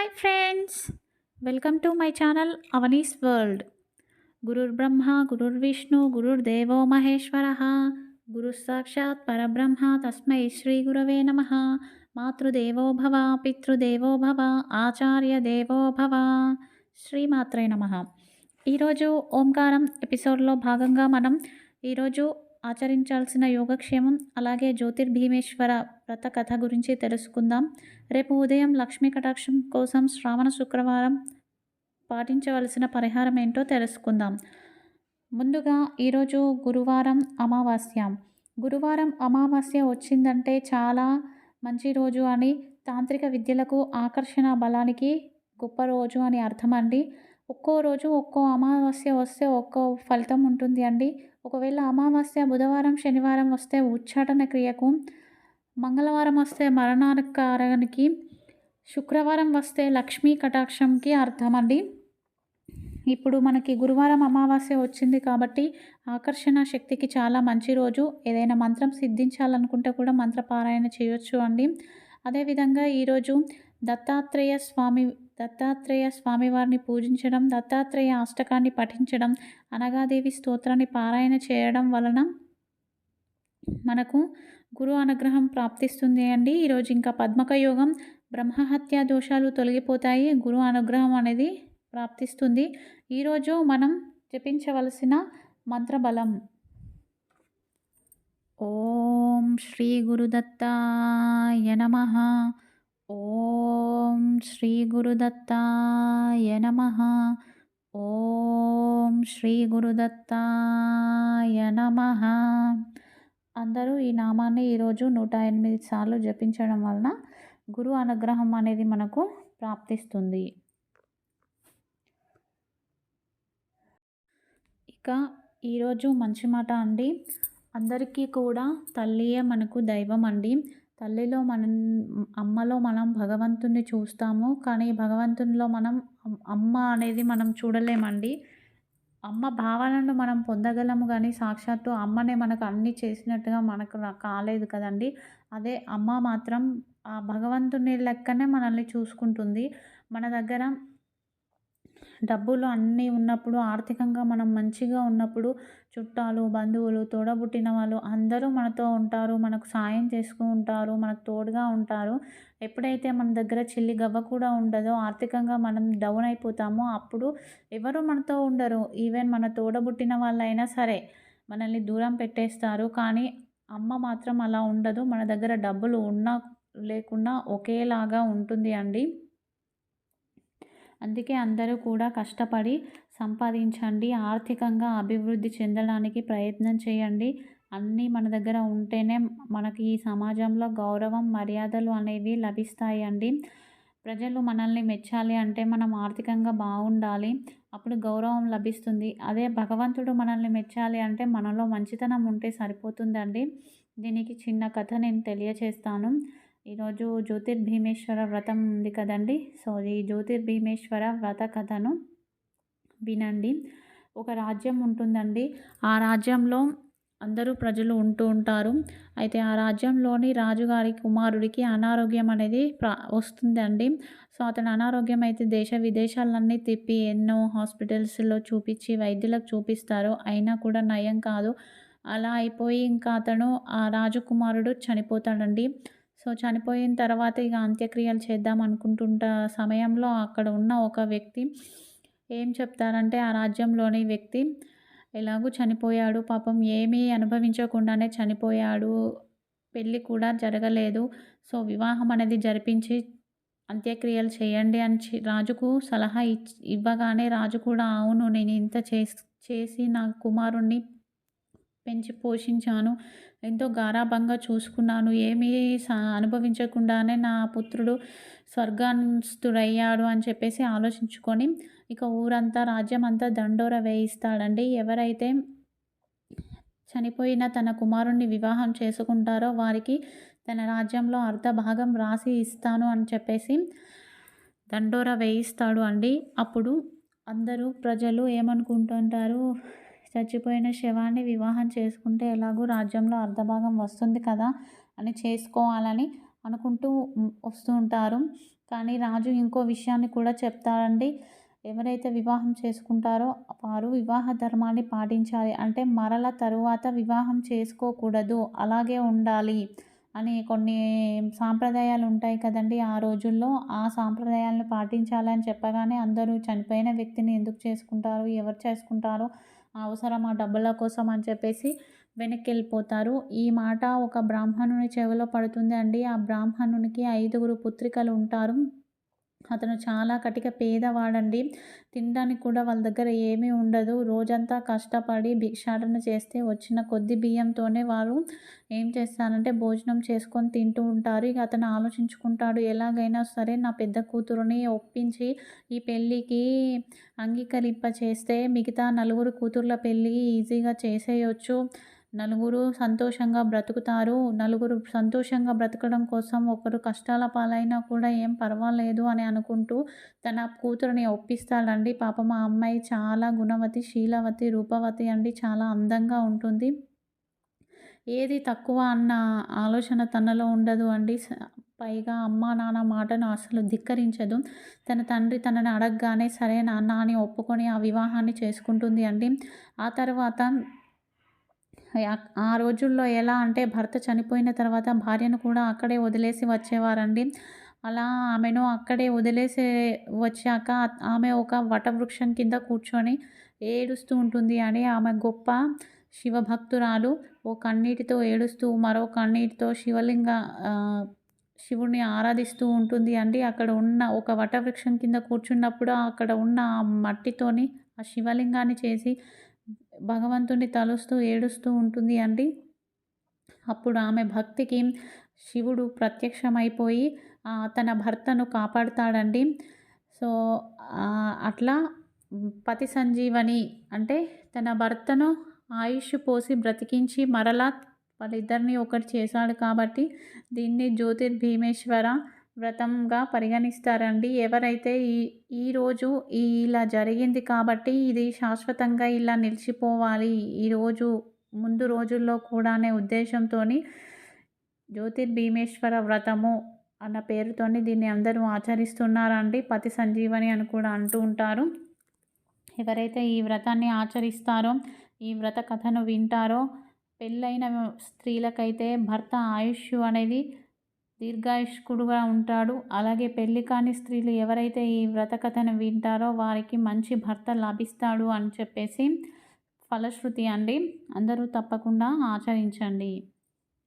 Hi friends welcome to my channel Avani's world గురుర్ బ్రహ్మ గురుర్ విష్ణు గురుర్ దేవో మహేశ్వర గురు సాక్షాత్ పరబ్రహ్మ తస్మై శ్రీ గురవే నమ మాతృదేవో భవ పితృదేవో భవ ఆచార్య దేవో భవ శ్రీమాత్రే నమ ఈరోజు ఓంకారం ఎపిసోడ్లో భాగంగా మనం ఈరోజు ఆచరించాల్సిన యోగక్షేమం అలాగే జ్యోతిర్భీమేశ్వర వ్రత కథ గురించి తెలుసుకుందాం. రేపు ఉదయం లక్ష్మీ కటాక్షం కోసం శ్రావణ శుక్రవారం పాటించవలసిన పరిహారం ఏంటో తెలుసుకుందాం. ముందుగా ఈరోజు గురువారం అమావాస్య. గురువారం అమావాస్య వచ్చిందంటే చాలా మంచి రోజు అని తాంత్రిక విద్యలకు ఆకర్షణ బలానికి గొప్ప రోజు అని అర్థం అండి ఒక్కో రోజు ఒక్కో అమావాస్య వస్తే ఒక్కో ఫలితం ఉంటుంది అండి. ఒకవేళ అమావాస్య బుధవారం శనివారం వస్తే ఉచ్చాటన క్రియకు మంగళవారం వస్తే మరణాకారానికి శుక్రవారం వస్తే లక్ష్మీ కటాక్షంకి అర్థమండి ఇప్పుడు మనకి గురువారం అమావాస్య వచ్చింది కాబట్టి ఆకర్షణ శక్తికి చాలా మంచి రోజు. ఏదైనా మంత్రం సిద్ధించాలనుకుంటే కూడా మంత్రపారాయణ చేయొచ్చు అండి. అదేవిధంగా ఈరోజు దత్తాత్రేయ స్వామి దత్తాత్రేయ స్వామివారిని పూజించడం దత్తాత్రేయ అష్టకాన్ని పఠించడం అనగాదేవి స్తోత్రాన్ని పారాయణ చేయడం వలన మనకు గురు అనుగ్రహం ప్రాప్తిస్తుంది అండి. ఈరోజు ఇంకా పద్మక యోగం బ్రహ్మహత్య దోషాలు తొలగిపోతాయి. గురు అనుగ్రహం అనేది ప్రాప్తిస్తుంది. ఈరోజు మనం జపించవలసిన మంత్రబలం. ఓం శ్రీ గురుదత్తాయ నమ. ఓం శ్రీ గురుదత్తాయ నమ. ఓం శ్రీ గురుదత్తాయ నమ. అందరూ ఈ నామాన్ని ఈరోజు నూట ఎనిమిది సార్లు జపించడం వలన గురు అనుగ్రహం అనేది మనకు ప్రాప్తిస్తుంది. ఇక ఈరోజు మంచి మాట అండి. అందరికీ కూడా తల్లియే మనకు దైవం అండి. తల్లిలో మనం అమ్మలో మనం భగవంతుని చూస్తాము. కానీ భగవంతునిలో మనం అమ్మ అనేది మనం చూడలేమండి. అమ్మ భావనను మనం పొందగలము కానీ సాక్షాత్తు అమ్మనే మనకు అన్నీ చేసినట్టుగా మనకు కాలేదు కదండి. అదే అమ్మ మాత్రం ఆ భగవంతుని లెక్కనే మనల్ని చూసుకుంటుంది. మన దగ్గర డబ్బులు అన్నీ ఉన్నప్పుడు ఆర్థికంగా మనం మంచిగా ఉన్నప్పుడు చుట్టాలు బంధువులు తోడబుట్టిన వాళ్ళు అందరూ మనతో ఉంటారు మనకు సాయం చేసుకుంటారు మనకు తోడుగా ఉంటారు. ఎప్పుడైతే మన దగ్గర చిల్లి గవ్వ కూడా ఉండదో ఆర్థికంగా మనం డౌన్ అయిపోతామో అప్పుడు ఎవరు మనతో ఉండరు. ఈవెన్ మన తోడబుట్టిన వాళ్ళైనా సరే మనల్ని దూరం పెట్టేస్తారు. కానీ అమ్మ మాత్రం అలా ఉండదు. మన దగ్గర డబ్బులు ఉన్నా లేకున్నా ఒకేలాగా ఉంటుంది అండి. అందుకే అందరూ కూడా కష్టపడి సంపాదించండి ఆర్థికంగా అభివృద్ధి చెందడానికి ప్రయత్నం చేయండి. అన్నీ మన దగ్గర ఉంటేనే మనకి ఈ సమాజంలో గౌరవం మర్యాదలు అనేవి లభిస్తాయి అండి ప్రజలు మనల్ని మెచ్చాలి అంటే మనం ఆర్థికంగా బాగుండాలి. అప్పుడు గౌరవం లభిస్తుంది. అదే భగవంతుడు మనల్ని మెచ్చాలి అంటే మనలో మంచితనం ఉంటే సరిపోతుందండి. దీనికి చిన్న కథ నేను తెలియచేస్తాను. ఈరోజు జ్యోతిర్భీమేశ్వర వ్రతం ఉంది కదండి. సో ఈ జ్యోతిర్భీమేశ్వర వ్రత కథను వినండి. ఒక రాజ్యం ఉంటుందండి. ఆ రాజ్యంలో అందరూ ప్రజలు ఉంటూ ఉంటారు. అయితే ఆ రాజ్యంలోని రాజుగారి కుమారుడికి అనారోగ్యం అనేది ప్రా వస్తుందండి. సో అతను అనారోగ్యం అయితే దేశ విదేశాలన్నీ తిప్పి ఎన్నో హాస్పిటల్స్లో చూపించి వైద్యులకు చూపిస్తారు. అయినా కూడా నయం కాదు. అలా అయిపోయి ఇంకా అతను ఆ రాజకుమారుడు చనిపోతాడండి. సో చనిపోయిన తర్వాత ఇక అంత్యక్రియలు చేద్దాం అనుకుంటుంట సమయంలో అక్కడ ఉన్న ఒక వ్యక్తి ఏం చెప్తారంటే ఆ రాజ్యంలోని వ్యక్తి ఎలాగూ చనిపోయాడు పాపం ఏమీ అనుభవించకుండానే చనిపోయాడు పెళ్ళి కూడా జరగలేదు. సో వివాహం అనేది జరిపించి అంత్యక్రియలు చేయండి అని రాజుకు సలహా ఇవ్వగానే రాజు కూడా అవును నేను ఇంత చేసి నా కుమారుణ్ణి పెంచి పోషించాను. ఎంతో గారాభంగా చూసుకున్నాను. ఏమీ అనుభవించకుండానే నా పుత్రుడు స్వర్గాస్తుడయ్యాడు అని చెప్పేసి ఆలోచించుకొని ఇక ఊరంతా రాజ్యం అంతా దండోర వేయిస్తాడండి. ఎవరైతే చనిపోయిన తన కుమారుణ్ణి వివాహం చేసుకుంటారో వారికి తన రాజ్యంలో అర్ధ భాగం రాసి ఇస్తాను అని చెప్పేసి దండోర వేయిస్తాడు అండి. అప్పుడు అందరూ ప్రజలు ఏమనుకుంటుంటారు? చచ్చిపోయిన శవాన్ని వివాహం చేసుకుంటే ఎలాగో రాజ్యంలో అర్ధభాగం వస్తుంది కదా అని చేసుకోవాలని అనుకుంటూ వస్తూ ఉంటారు. కానీ రాజు ఇంకో విషయాన్ని కూడా చెప్తారండి. ఎవరైతే వివాహం చేసుకుంటారో వారు వివాహ ధర్మాన్ని పాటించాలి. అంటే మరల తరువాత వివాహం చేసుకోకూడదు. అలాగే ఉండాలి అని కొన్ని సాంప్రదాయాలు ఉంటాయి కదండి ఆ రోజుల్లో. ఆ సాంప్రదాయాలను పాటించాలని చెప్పగానే అందరూ చనిపోయిన వ్యక్తిని ఎందుకు చేసుకుంటారు? ఎవరు చేసుకుంటారు అవసరం ఆ డబ్బుల కోసం అని చెప్పేసి వెనక్కి వెళ్ళిపోతారు ఈ మాట ఒక బ్రాహ్మణుని చెవిలో పడుతుంది అండి. ఆ బ్రాహ్మణునికి ఐదుగురు పుత్రికలు ఉంటారు. అతను చాలా కటిక పేదవాడండి. తినడానికి కూడా వాళ్ళ దగ్గర ఏమీ ఉండదు. రోజంతా కష్టపడి భిక్షాటన చేస్తే వచ్చిన కొద్ది బియ్యంతోనే వారు ఏం చేస్తారంటే భోజనం చేసుకొని తింటూ ఉంటారు. ఇక అతను ఆలోచించుకుంటాడు ఎలాగైనా సరే నా పెద్ద కూతురుని ఒప్పించి ఈ పెళ్ళికి అంగీకరింప చేస్తే మిగతా నలుగురు కూతుర్ల పెళ్ళి ఈజీగా చేసేయచ్చు. నలుగురు సంతోషంగా బ్రతుకుతారు. నలుగురు సంతోషంగా బ్రతకడం కోసం ఒకరు కష్టాల పాలైనా కూడా ఏం పర్వాలేదు అని అనుకుంటూ తన కూతురుని ఒప్పిస్తాడండి. పాపం మా అమ్మాయి చాలా గుణవతి శీలవతి రూపవతి అండి. చాలా అందంగా ఉంటుంది. ఏది తక్కువ అన్న ఆలోచన తనలో ఉండదు అండి. పైగా అమ్మ నాన్న మాటను అసలు ధిక్కరించదు. తన తండ్రి తనని అడగగానే సరే నాన్న అని ఒప్పుకొని ఆ వివాహాన్ని చేసుకుంటుంది అండి. ఆ తర్వాత ఆ రోజుల్లో ఎలా అంటే భర్త చనిపోయిన తర్వాత భార్యను కూడా అక్కడే వదిలేసి వచ్చేవారండి. అలా ఆమెను అక్కడే వదిలేసి వచ్చాక ఆమె ఒక వటవృక్షం కింద కూర్చొని ఏడుస్తూ ఉంటుంది అని ఆమె గొప్ప శివభక్తురాలు ఓ కన్నీటితో ఏడుస్తూ మరో కన్నీటితో శివలింగ శివుణ్ణి ఆరాధిస్తూ ఉంటుంది అండి. అక్కడ ఉన్న ఒక వటవృక్షం కింద కూర్చున్నప్పుడు అక్కడ ఉన్న ఆ మట్టితోని ఆ శివలింగాన్ని చేసి భగవంతుని తలుస్తూ ఏడుస్తూ ఉంటుంది అండి. అప్పుడు ఆమె భక్తికి శివుడు ప్రత్యక్షమైపోయి తన భర్తను కాపాడుతాడండి. సో అట్లా పతి సంజీవని అంటే తన భర్తను ఆయుష్ పోసి బ్రతికించి మరలా వాళ్ళిద్దరిని ఒకటి చేశాడు కాబట్టి దీన్ని జ్యోతిర్భీమేశ్వర వ్రతంగా పరిగణిస్తారండి. ఎవరైతే ఈ ఈరోజు ఇలా జరిగింది కాబట్టి ఇది శాశ్వతంగా ఇలా నిలిచిపోవాలి. ఈరోజు ముందు రోజుల్లో కూడా అనే ఉద్దేశంతో జ్యోతిర్భీమేశ్వర వ్రతము అన్న పేరుతోని దీన్ని అందరూ ఆచరిస్తున్నారండి. పతి సంజీవని అని కూడా అంటూ ఉంటారు. ఎవరైతే ఈ వ్రతాన్ని ఆచరిస్తారో ఈ వ్రత కథను వింటారో పెళ్ళైన స్త్రీలకైతే భర్త ఆయుష్ అనేది దీర్ఘాయుష్కుడుగా ఉంటాడు. అలాగే పెళ్ళి కాని స్త్రీలు ఎవరైతే ఈ వ్రతకథను వింటారో వారికి మంచి భర్త లభిస్తాడు అని చెప్పేసి ఫలశ్రుతి అండి. అందరూ తప్పకుండా ఆచరించండి.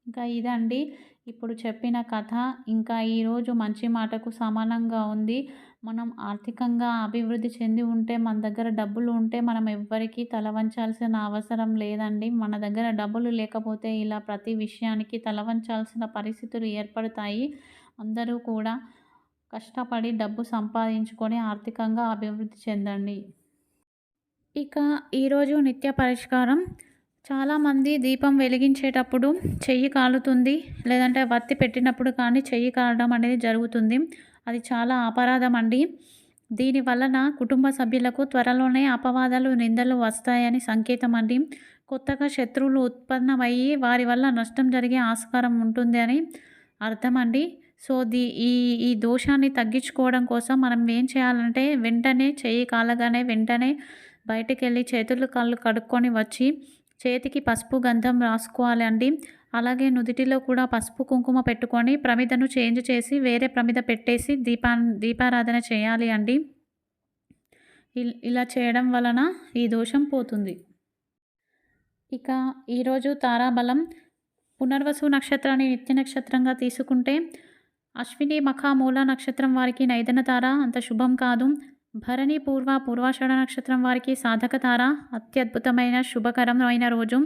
ఇంకా ఇదండి. ఇప్పుడు చెప్పిన కథ. ఇంకా ఈరోజు మంచి మాటకు సమానంగా ఉంది. మనం ఆర్థికంగా అభివృద్ధి చెంది ఉంటే మన దగ్గర డబ్బులు ఉంటే మనం ఎవ్వరికీ తల వంచాల్సిన అవసరం లేదండి. మన దగ్గర డబ్బులు లేకపోతే ఇలా ప్రతి విషయానికి తల వంచాల్సిన పరిస్థితులు ఏర్పడతాయి. అందరూ కూడా కష్టపడి డబ్బు సంపాదించుకొని ఆర్థికంగా అభివృద్ధి చెందండి. ఇక ఈరోజు నిత్య పరిష్కారం. చాలామంది దీపం వెలిగించేటప్పుడు చెయ్యి కాలుతుంది లేదంటే వత్తి పెట్టినప్పుడు కానీ చెయ్యి కాలడం అనేది జరుగుతుంది. అది చాలా అపరాధం అండి దీని వలన కుటుంబ సభ్యులకు త్వరలోనే అపవాదాలు నిందలు వస్తాయని సంకేతం అండి కొత్తగా శత్రువులు ఉత్పన్నమయ్యి వారి వల్ల నష్టం జరిగే ఆస్కారం ఉంటుంది అని అర్థం అండి సో దీ ఈ ఈ దోషాన్ని తగ్గించుకోవడం కోసం మనం ఏం చేయాలంటే వెంటనే చెయ్యి కాలగానే వెంటనే బయటికి వెళ్ళి చేతులు కాళ్ళు కడుక్కొని వచ్చి చేతికి పసుపు గంధం రాసుకోవాలి అండి అలాగే నుదిటిలో కూడా పసుపు కుంకుమ పెట్టుకొని ప్రమిదను చేంజ్ చేసి వేరే ప్రమిద పెట్టేసి దీపా దీపారాధన చేయాలి అండి. ఇలా చేయడం వలన ఈ దోషం పోతుంది. ఇక ఈరోజు తారాబలం పునర్వసు నక్షత్రాన్ని నిత్య నక్షత్రంగా తీసుకుంటే అశ్విని మఖ మూల నక్షత్రం వారికి నైదన తార అంత శుభం కాదు. భరణి పూర్వ పూర్వాషాఢ నక్షత్రం వారికి సాధక తార అత్యద్భుతమైన శుభకరమైన రోజు.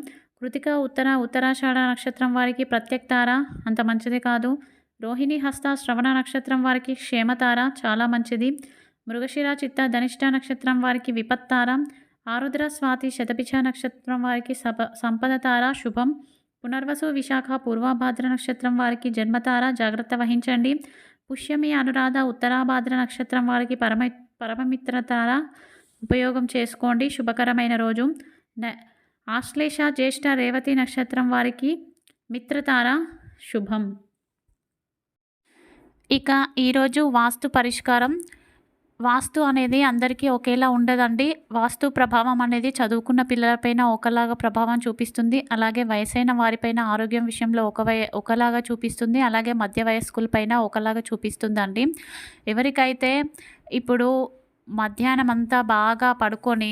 కృతిక ఉత్తర ఉత్తరాషాఢ నక్షత్రం వారికి ప్రత్యక్తార అంత మంచిది కాదు. రోహిణి హస్త శ్రవణ నక్షత్రం వారికి క్షేమతార చాలా మంచిది. మృగశిర చిత్త ధనిష్ట నక్షత్రం వారికి విపత్తార ఆరుద్ర స్వాతి శతపిచ నక్షత్రం వారికి సప సంపద తార శుభం. పునర్వసు విశాఖ పూర్వభాద్ర నక్షత్రం వారికి జన్మతార జాగ్రత్త వహించండి. పుష్యమి అనురాధ ఉత్తరాభాద్ర నక్షత్రం వారికి పరమ పరమమిత్రతార ఉపయోగం చేసుకోండి. శుభకరమైన రోజు. ఆశ్లేష జ్యేష్ఠ రేవతి నక్షత్రం వారికి మిత్రతార శుభం. ఇక ఈరోజు వాస్తు పరిష్కారం. వాస్తు అనేది అందరికీ ఒకేలా ఉండదండి. వాస్తు ప్రభావం అనేది చదువుకున్న పిల్లలపైన ఒకలాగా ప్రభావం చూపిస్తుంది. అలాగే వయసైన వారిపైన ఆరోగ్యం విషయంలో ఒక వై ఒకలాగా చూపిస్తుంది. అలాగే మధ్య వయస్కులపైన ఒకలాగా చూపిస్తుందండి. ఎవరికైతే ఇప్పుడు మధ్యాహ్నం అంతా బాగా పడుకొని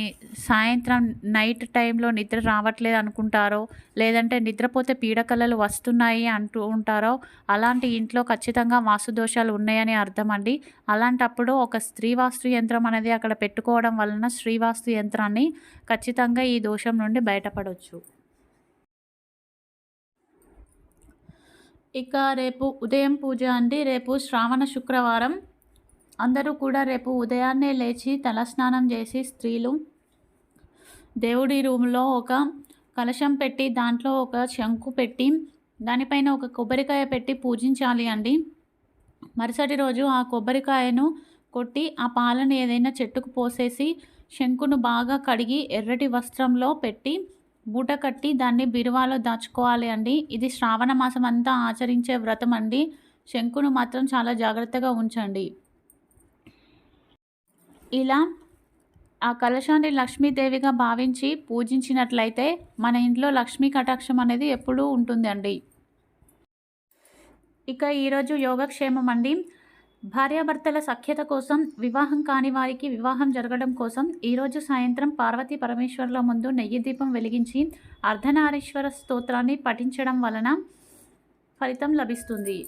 సాయంత్రం నైట్ టైంలో నిద్ర రావట్లేదు అనుకుంటారో లేదంటే నిద్రపోతే పీడకలలు వస్తున్నాయి అంటూ ఉంటారో అలాంటి ఇంట్లో ఖచ్చితంగా వాస్తు దోషాలు ఉన్నాయని అర్థం అండి అలాంటప్పుడు ఒక స్త్రీ వాస్తు యంత్రం అనేది అక్కడ పెట్టుకోవడం వలన శ్రీవాస్తు యంత్రాన్ని ఖచ్చితంగా ఈ దోషం నుండి బయటపడవచ్చు ఇక రేపు ఉదయం పూజ అండి. రేపు శ్రావణ శుక్రవారం అందరూ కూడా రేపు ఉదయాన్నే లేచి తలస్నానం చేసి స్త్రీలు దేవుడి రూమ్లో ఒక కలశం పెట్టి దాంట్లో ఒక శంకు పెట్టి దానిపైన ఒక కొబ్బరికాయ పెట్టి పూజించాలి అండి. మరుసటి రోజు ఆ కొబ్బరికాయను కొట్టి ఆ పాలను ఏదైనా చెట్టుకు పోసేసి శంకును బాగా కడిగి ఎర్రటి వస్త్రంలో పెట్టి బూట కట్టి దాన్ని బిరువాలో దాచుకోవాలి అండి. ఇది శ్రావణ మాసం అంతా ఆచరించే వ్రతం అండి. శంకును మాత్రం చాలా జాగ్రత్తగా ఉంచండి. ఇలా ఆ కలశాన్ని లక్ష్మీదేవిగా భావించి పూజించినట్లయితే మన ఇంట్లో లక్ష్మీ కటాక్షం అనేది ఎప్పుడూ ఉంటుందండి. ఇక ఈరోజు యోగక్షేమం అండి. భార్యాభర్తల సఖ్యత కోసం వివాహం కాని వారికి వివాహం జరగడం కోసం ఈరోజు సాయంత్రం పార్వతీ పరమేశ్వర్ల ముందు నెయ్యి దీపం వెలిగించి అర్ధనారీశ్వర స్తోత్రాన్ని పఠించడం వలన ఫలితం లభిస్తుంది.